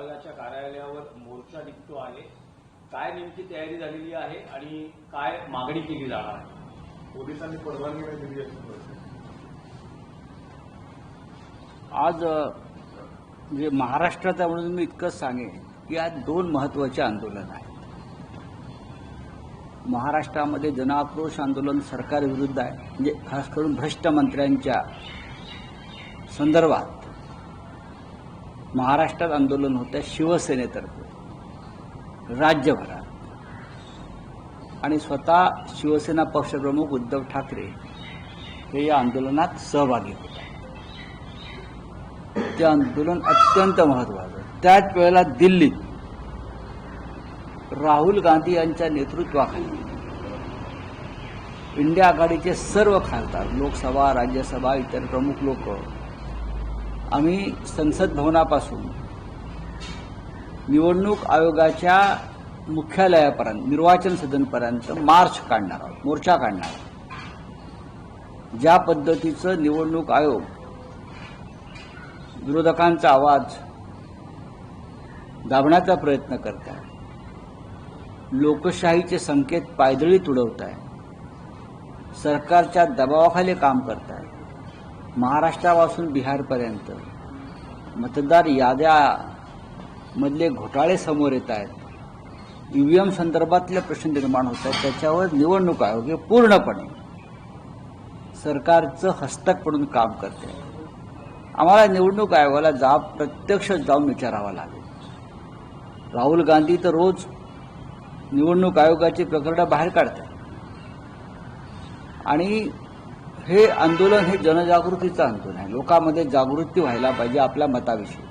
आयोगाच्या कार्यालयावर मोर्चा निघतो आहे. काय नेमकी तयारी झालेली आहे आणि काय मागणी केली जाणार आहे? पोलिसांनी परवानगी नाही दिली. आज म्हणजे महाराष्ट्राचा म्हणून मी इतकंच सांगेन की आज दोन महत्त्वाचे आंदोलन आहेत. महाराष्ट्रामध्ये जनआक्रोश आंदोलन सरकारविरुद्ध आहे. म्हणजे खास करून भ्रष्ट मंत्र्यांच्या संदर्भात. महाराष्ट्रात आंदोलन होतं शिवसेनेतर्फे. राज्यभरात. आणि स्वतः शिवसेना पक्षप्रमुख उद्धव ठाकरे हे या आंदोलनात सहभागी होत. ते आंदोलन अत्यंत महत्वाचं त्याच वेळेला दिल्लीत राहुल गांधी यांच्या नेतृत्वाखाली इंडिया आघाडीचे सर्व खासदार लोकसभा राज्यसभा इतर प्रमुख लोक आम्ही संसद भवनापासून निवडणूक आयोगाच्या मुख्यालयापर्यंत निर्वाचन सदनपर्यंत मार्च काढणार आहोत मोर्चा काढणार आहोत. ज्या पद्धतीचं निवडणूक आयोग विरोधकांचा आवाज दाबण्याचा प्रयत्न करत आहे लोकशाहीचे संकेत पायदळी तुडवत आहे सरकारच्या दबावाखाली काम करत आहे महाराष्ट्रापासून बिहारपर्यंत. मतदार याद्यामधले घोटाळे समोर येत आहेत. ईव्हीएम संदर्भातले प्रश्न निर्माण होत आहेत. त्याच्यावर निवडणूक आयोग हे पूर्णपणे सरकारचं हस्तक पडून काम करते. आम्हाला निवडणूक आयोगाला जाब प्रत्यक्ष जाऊन विचारावा लागेल. राहुल गांधी तर रोज निवडणूक आयोगाची प्रकरणं बाहेर काढतात. आणि हे आंदोलन हे जनजागृतीचं आंदोलन आहे. लोकांमध्ये जागृती व्हायला पाहिजे आपल्या मताविषयी.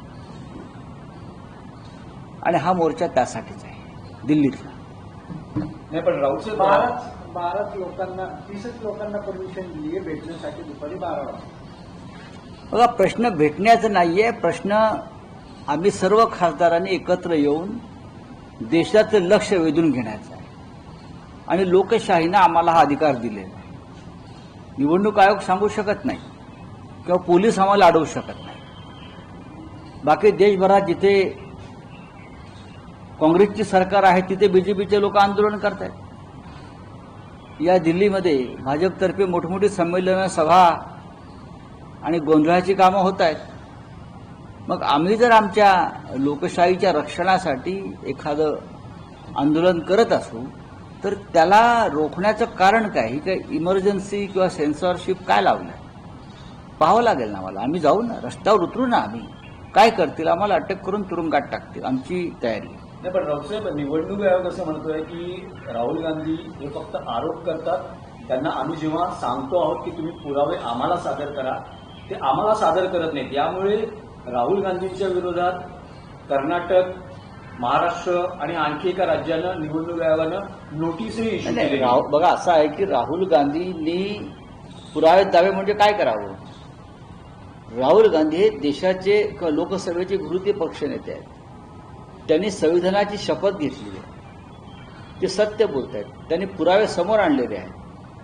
आणि हा मोर्चा त्यासाठीच आहे. दिल्लीतला. नाही पण राऊत बाराच बाराच लोकांना तीसच लोकांना परमिशन दिली आहे भेटण्यासाठी दुपारी बारा वाजता. बघा प्रश्न भेटण्याचं नाहीये. प्रश्न आम्ही सर्व खासदारांनी एकत्र येऊन देशाचं लक्ष वेधून घेण्याचा आहे. आणि लोकशाहीनं आम्हाला हा अधिकार दिलेला निवडणूक आयोग सांगू शकत नाही किंवा पोलीस आम्हाला अडवू शकत नाही. बाकी देशभरात जिथे काँग्रेसची सरकार आहे तिथे बीजेपीचे लोक आंदोलन करत आहेत या दिल्लीमध्ये भाजपतर्फे मोठमोठी संमेलनं सभा आणि गोंधळाची कामं होत आहेत मग आम्ही जर आमच्या लोकशाहीच्या रक्षणासाठी एखादं आंदोलन करत असू तर त्याला रोखण्याचं कारण काय? ही काय इमर्जन्सी किंवा सेन्सॉरशिप काय लावलं पाहावं लागेल ना मला. आम्ही जाऊ ना. रस्त्यावर उतरू ना आम्ही. काय करतील? आम्हाला अटक करून तुरुंगात टाकतील. आमची तयारी. नाही पण राऊत साहेब निवडणूक आयोग असं म्हणतोय की राहुल गांधी हे फक्त आरोप करतात. त्यांना आम्ही जेव्हा सांगतो आहोत की तुम्ही पुरावे आम्हाला सादर करा ते आम्हाला सादर करत नाहीत. यामुळे राहुल गांधींच्या विरोधात कर्नाटक महाराष्ट्र आणि आणखी एका राज्यानं निवडणूक आयोगानं नोटीसही इश्यू केली राहुल बघा असं आहे की राहुल गांधींनी पुरावे दावे म्हणजे काय करावं? राहुल गांधी हे देशाचे लोकसभेचे विरोधी पक्ष नेते आहेत. त्यांनी संविधानाची शपथ घेतली आहे. ते सत्य बोलत आहेत. त्यांनी पुरावे समोर आणलेले आहेत.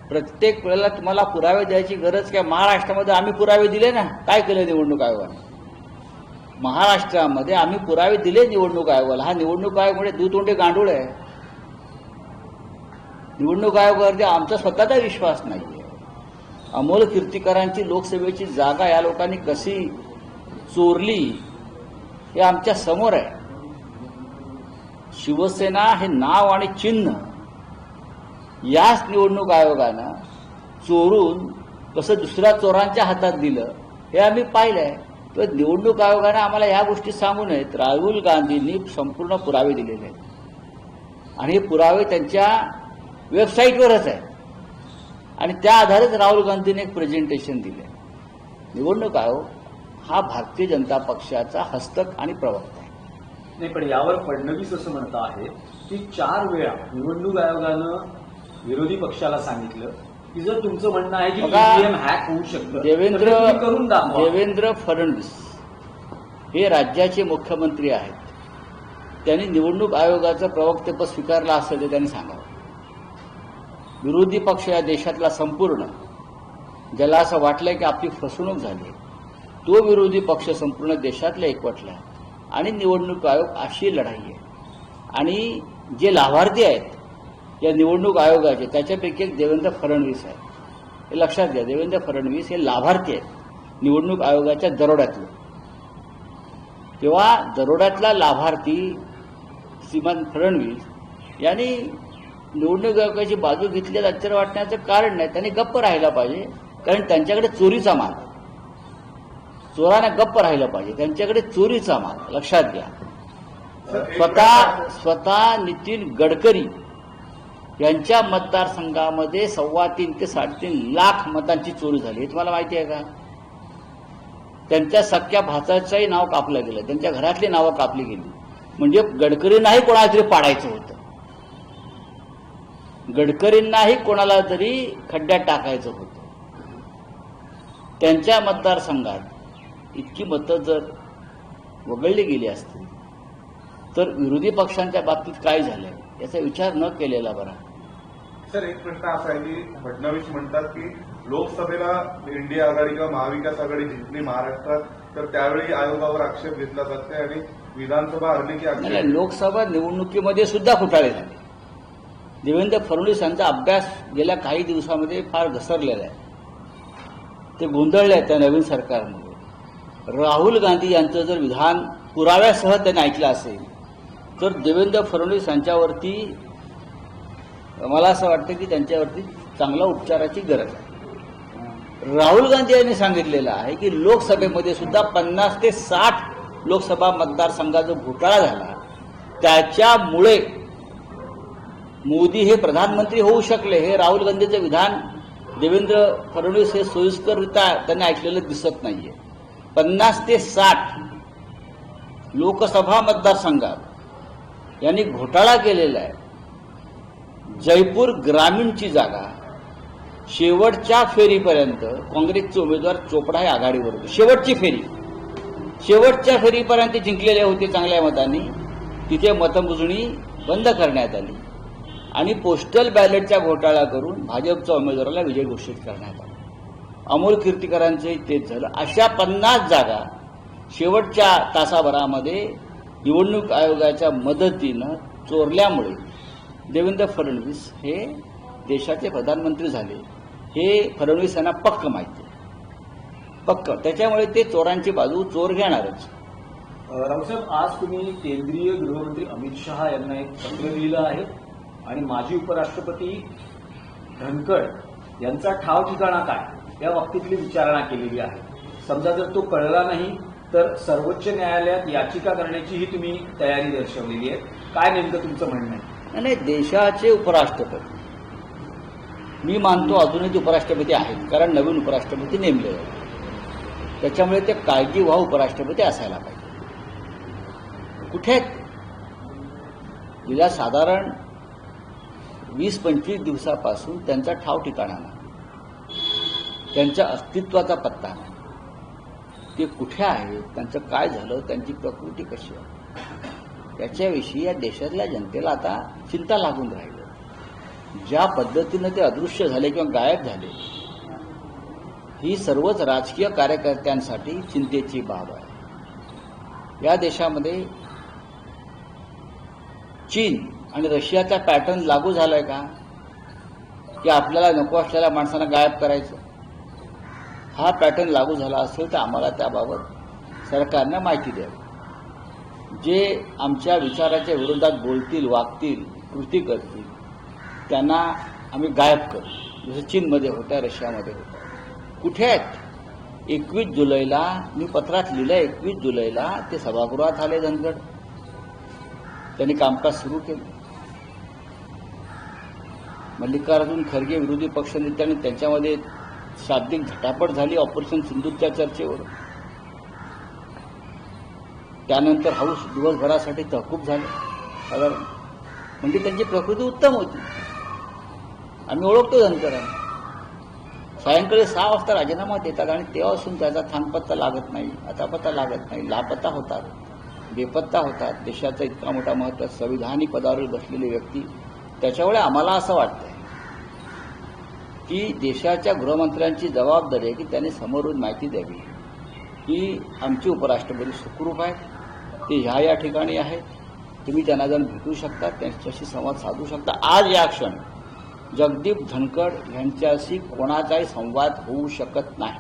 प्रत्येक वेळेला तुम्हाला पुरावे द्यायची गरज काय? महाराष्ट्रामध्ये आम्ही पुरावे दिले ना? काय केलं निवडणूक आयोगाने? महाराष्ट्रामध्ये आम्ही पुरावे दिले निवडणूक आयोगाला. हा निवडणूक आयोग म्हणजे दुतोंडे गांडूळ आहे. निवडणूक आयोगावरती आमचा स्वतःचा विश्वास नाहीये. अमोल कीर्तिकरांची लोकसभेची जागा या लोकांनी कशी चोरली हे आमच्यासमोर आहे. शिवसेना हे नाव आणि चिन्ह याच निवडणूक आयोगानं चोरून कसं दुसऱ्या चोरांच्या हातात दिलं हे आम्ही पाहिलं आहे तर निवडणूक आयोगानं आम्हाला ह्या गोष्टी सांगू नयेत राहुल गांधींनी संपूर्ण पुरावे दिलेले आहेत. आणि हे पुरावे त्यांच्या वेबसाईटवरच आहे आणि त्या आधारेच राहुल गांधींनी एक प्रेझेंटेशन दिले. निवडणूक आयोग हा भारतीय जनता पक्षाचा हस्तक आणि प्रवक्ता आहे. नाही पण यावर फडणवीस असं म्हणत आहे की चार वेळा निवडणूक आयोगानं विरोधी पक्षाला सांगितलं. की जर तुमचं म्हणणं आहे की ईव्हीएम हॅक होऊ शकतं. देवेंद्र करून देवेंद्र फडणवीस हे राज्याचे मुख्यमंत्री आहेत. त्यांनी निवडणूक आयोगाचं प्रवक्तेपद स्वीकारलं असेल ते त्यांनी सांगावं. विरोधी पक्ष या देशातला संपूर्ण ज्याला असं वाटलंय की आपली फसवणूक झाली तो विरोधी पक्ष संपूर्ण देशातला एकवटला आणि निवडणूक आयोग अशी लढाई आहे. आणि जे लाभार्थी आहेत या निवडणूक आयोगाचे त्याच्यापैकी एक देवेंद्र फडणवीस आहे. हे लक्षात घ्या देवेंद्र फडणवीस हे लाभार्थी आहेत निवडणूक आयोगाच्या दरोड्यातले. तेव्हा दरोड्यातला लाभार्थी श्रीमान फडणवीस यांनी निवडणूक आयोगाची बाजू घेतली आश्चर्य वाटण्याचं कारण नाही त्यांनी गप्प राहायला पाहिजे कारण त्यांच्याकडे चोरीचा माल. चोराने गप्प राहिलं पाहिजे त्यांच्याकडे चोरीचा माल लक्षात घ्या. स्वतः स्वतः नितीन गडकरी यांच्या मतदारसंघामध्ये सव्वा तीन ते साडेतीन लाख मतांची चोरी झाली. हे तुम्हाला माहिती आहे का? त्यांच्या सख्या भाचाचंही नाव कापलं गेलं. त्यांच्या घरातली नावं कापली गेली. म्हणजे गडकरींनाही कोणाला तरी पाडायचं होतं. गडकरींनाही कोणाला तरी खड्ड्यात टाकायचं होतं. त्यांच्या मतदारसंघात इतकी मतं जर वगळली गेली असतील तर विरोधी पक्षांच्या बाबतीत काय झालं याचा विचार न केलेला बरा. सर एक प्रश्न असा आहे की फडणवीस म्हणतात की लोकसभेला इंडिया आघाडी किंवा महाविकास आघाडी जिंकली महाराष्ट्रात तर त्यावेळी आयोगावर आक्षेप घेतला जाते आणि विधानसभा हरली की आक्षेप नाही, लोकसभा निवडणुकीमध्ये सुद्धा घोटाळे झाले. देवेंद्र फडणवीस यांचा अभ्यास गेल्या काही दिवसामध्ये फार घसरलेला आहे. ते गोंधळले आहेत त्या नवीन सरकारमध्ये. राहुल गांधी यांचं जर विधान पुराव्यासह त्यांनी ऐकलं असेल तर देवेंद्र फडणवीस यांच्यावरती मला असं वाटतं की त्यांच्यावरती चांगल्या उपचाराची गरज आहे. राहुल गांधी यांनी सांगितलेलं आहे की लोकसभेमध्ये सुद्धा पन्नास ते साठ लोकसभा मतदारसंघाचा जो घोटाळा झाला. त्याच्यामुळे मोदी हे प्रधानमंत्री होऊ शकले हे राहुल गांधीचं विधान देवेंद्र फडणवीस हे सोयीस्कररित्या त्यांनी ऐकलेलं दिसत नाहीये. पन्नास ते साठ लोकसभा मतदारसंघात यांनी घोटाळा केलेला आहे. जयपूर ग्रामीणची जागा. शेवटच्या फेरीपर्यंत काँग्रेसचे उमेदवार चोपडा हे आघाडीवर होते. शेवटची फेरी. शेवटच्या फेरीपर्यंत जिंकलेले होते चांगल्या मतांनी. तिथे मतमोजणी बंद करण्यात आली. आणि पोस्टल बॅलेटचा घोटाळा करून भाजपच्या उमेदवाराला विजय घोषित करण्यात आला. अमोल कीर्तिकरांचंही तेच झालं. अशा पन्नास जागा शेवटच्या तासाभरामध्ये निवडणूक आयोगाच्या मदतीनं चोरल्यामुळे देवेंद्र फडणवीस हे देशाचे प्रधानमंत्री झाले. हे फडणवीस यांना पक्क माहिती पक्क. त्याच्यामुळे ते चोरांची बाजू चोर घेणारच. रावसाहेब आज तुम्ही केंद्रीय गृहमंत्री अमित शहा यांना एक पत्र लिहिलं आहे आणि माजी उपराष्ट्रपती धनखड यांचा ठाव ठिकाणा काय? या बाबतीतली विचारणा केलेली आहे. समजा जर तो कळला नाही तर सर्वोच्च न्यायालयात याचिका करण्याचीही तुम्ही तयारी दर्शवलेली आहे. काय नेमकं तुमचं म्हणणं आहे? आणि देशाचे उपराष्ट्रपती. मी मानतो अजूनही ते उपराष्ट्रपती आहेत कारण नवीन उपराष्ट्रपती नेमले आहेत त्याच्यामुळे ते काळजी व्हा उपराष्ट्रपती असायला पाहिजे. कुठे आहेत? गेल्या साधारण वीस पंचवीस दिवसापासून त्यांचा ठाव ठिकाणा नाही. त्यांच्या अस्तित्वाचा पत्ता नाही. ते कुठे आहेत? त्यांचं काय झालं? त्यांची प्रकृती कशी आहे? याच्याविषयी या देशातल्या जनतेला आता चिंता लागून राहिली. ज्या पद्धतीनं ते अदृश्य झाले किंवा गायब झाले ही सर्वच राजकीय कार्यकर्त्यांसाठी चिंतेची बाब आहे. या देशामध्ये चीन आणि रशियाचा पॅटर्न लागू झालाय का? की आपल्याला नको असलेल्या माणसांना गायब करायचं. हा पॅटर्न लागू झाला असेल तर आम्हाला त्याबाबत सरकारनं माहिती द्यावी. जे आमच्या विचाराच्या विरोधात बोलतील वागतील कृती करतील त्यांना आम्ही गायब करू. जसं चीनमध्ये होत्या रशियामध्ये होत्या. कुठे आहेत? एकवीस जुलैला मी पत्रात लिहिलं एकवीस जुलैला ते सभागृहात आले धनगड. त्यांनी कामकाज सुरू केलं. मल्लिकार्जुन खरगे विरोधी पक्षनेत्यांनी त्यांच्यामध्ये शाब्दिक झटापट झाली. ऑपरेशन सिंधूच्या चर्चेवर त्यानंतर हाऊस दिवसभरासाठी तहकूब झाले. साधारण म्हणजे त्यांची प्रकृती उत्तम होती. आम्ही ओळखतो धनकरांना. सायंकाळी सहा वाजता राजीनामा देतात आणि तेव्हापासून त्याचा थांबपत्ता लागत नाही अतापत्ता लागत नाही लापत्ता होतात बेपत्ता होतात. देशाचा इतका मोठा महत्त्व संविधानिक पदावर बसलेली व्यक्ती. त्याच्यामुळे आम्हाला असं वाटतंय की देशाच्या गृहमंत्र्यांची जबाबदारी आहे की त्यांनी समोरून माहिती द्यावी. की आमचे उपराष्ट्रपती सुखरूप आहेत. ते ह्या या ठिकाणी आहेत तुम्ही त्यांना जाऊन भेटू शकता त्यांच्याशी संवाद साधू शकता. आज या क्षण जगदीप धनखड यांच्याशी कोणाचाही संवाद होऊ शकत नाही.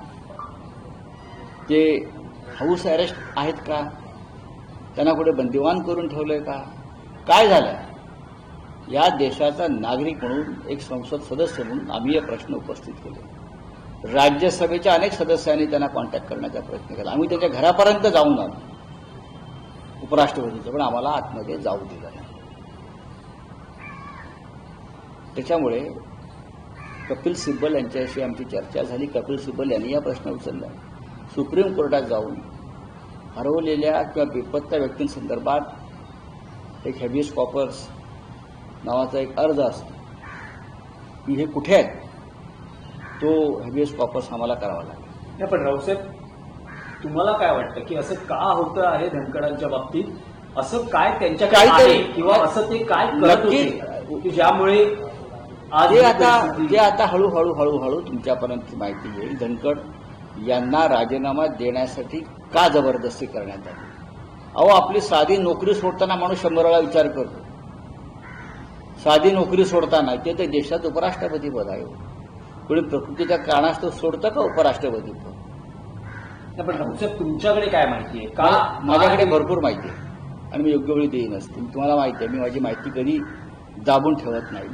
ते हाऊस अरेस्ट आहेत का? त्यांना कुठे बंदिवान करून ठेवलंय का? काय झालं या देशाचा नागरिक म्हणून एक संसद सदस्य म्हणून आम्ही हे प्रश्न उपस्थित केले. राज्यसभेच्या अनेक सदस्यांनी त्यांना कॉन्टॅक्ट करण्याचा प्रयत्न केला. आम्ही त्यांच्या घरापर्यंत जाऊन आलो. उपराष्ट्रपतीचं पण आम्हाला आतमध्ये जाऊ दिलं नाही. त्याच्यामुळे कपिल सिब्बल यांच्याशी आमची चर्चा झाली. कपिल सिब्बल यांनी या प्रश्न उचलला. सुप्रीम कोर्टात जाऊन हरवलेल्या किंवा बेपत्ता व्यक्तींसंदर्भात एक हॅबियस कॉपर्स नावाचा एक अर्ज असतो. की हे कुठे आहेत? तो हॅबियस कॉपर्स आम्हाला करावा लागेल. नाही पण रावसाहेब तुम्हाला काय वाटतं? की असं का होतं आहे धनकडांच्या बाबतीत? असं काय त्यांच्याकडे काहीतरी- आहे? किंवा असं ते काय करत नक्की- होते की ज्यामुळे जे ही आता जे आता हळूहळू हळूहळू तुमच्यापर्यंत माहिती येईल. धनकड यांना राजीनामा देण्यासाठी का जबरदस्ती करण्यात आली? अहो आपली साधी नोकरी सोडताना माणूस शंभर वेळा विचार करतो. साधी नोकरी सोडताना ते तर देशात उपराष्ट्रपती पद आहे. कोणी प्रकृतीच्या कारणास्तव सोडतं का उपराष्ट्रपती पद? नाही, पण तुमच्याकडे काय माहिती आहे? का माझ्याकडे भरपूर माहिती आहे. आणि मी योग्य वेळी देईनच. तुम्हाला माहिती आहे मी माझी माहिती कधी दाबून ठेवत नाही.